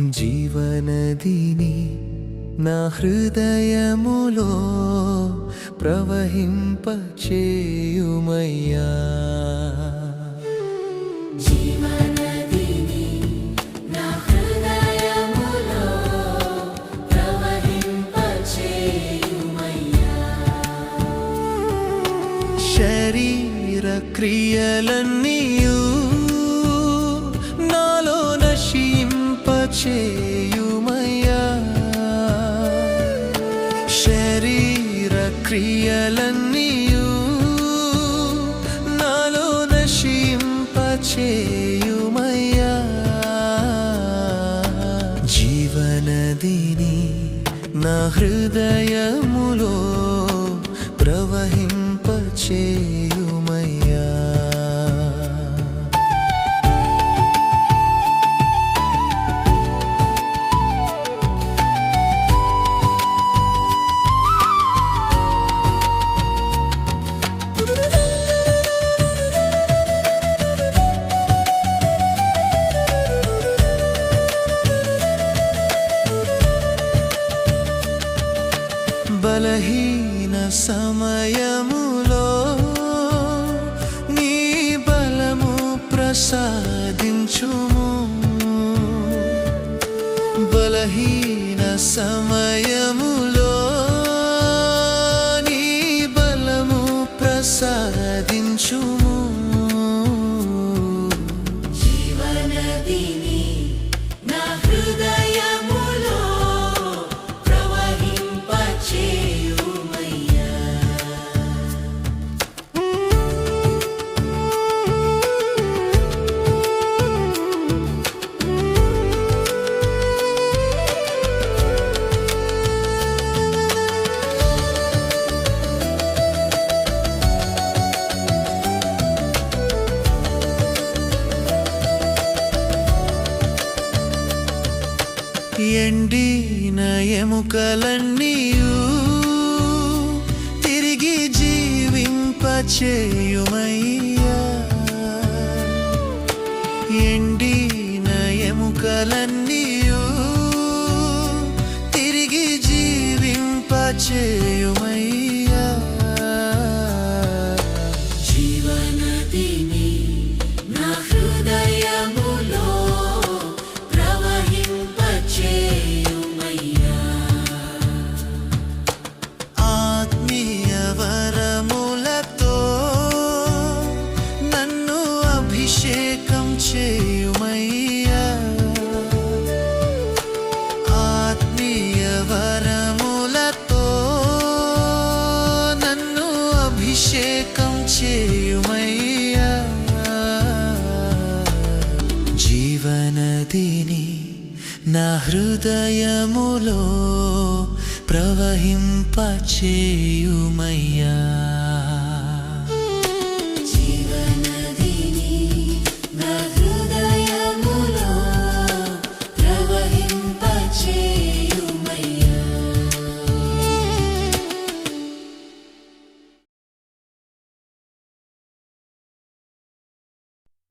జీవనదిని నా హృదయములో ప్రవహింపచేయుమయ్యా. శరీర క్రియలన్నీయు చేయుమయ్యా. శరీర క్రియలన్నీయు నాలో నశింపచేయుమయ్యా. జీవనదిని నా హృదయములో ప్రవహింపచేయుమయ్యా బలహీన సమయములో నీ బలము ప్రసాదించుము. బలహీన సమయములో ఎండిన ఎముకలన్నీయు తిరిగి జీవింపచేయుమయ్యా. ఎండిన ఎముకలన్నీయు తిరిగి జీవింపచేయుమయ్యా. అభిషేకం చేయుమయ్యా జీవనదిని నా హృదయములో ప్రవహింపచేయుమయ్యా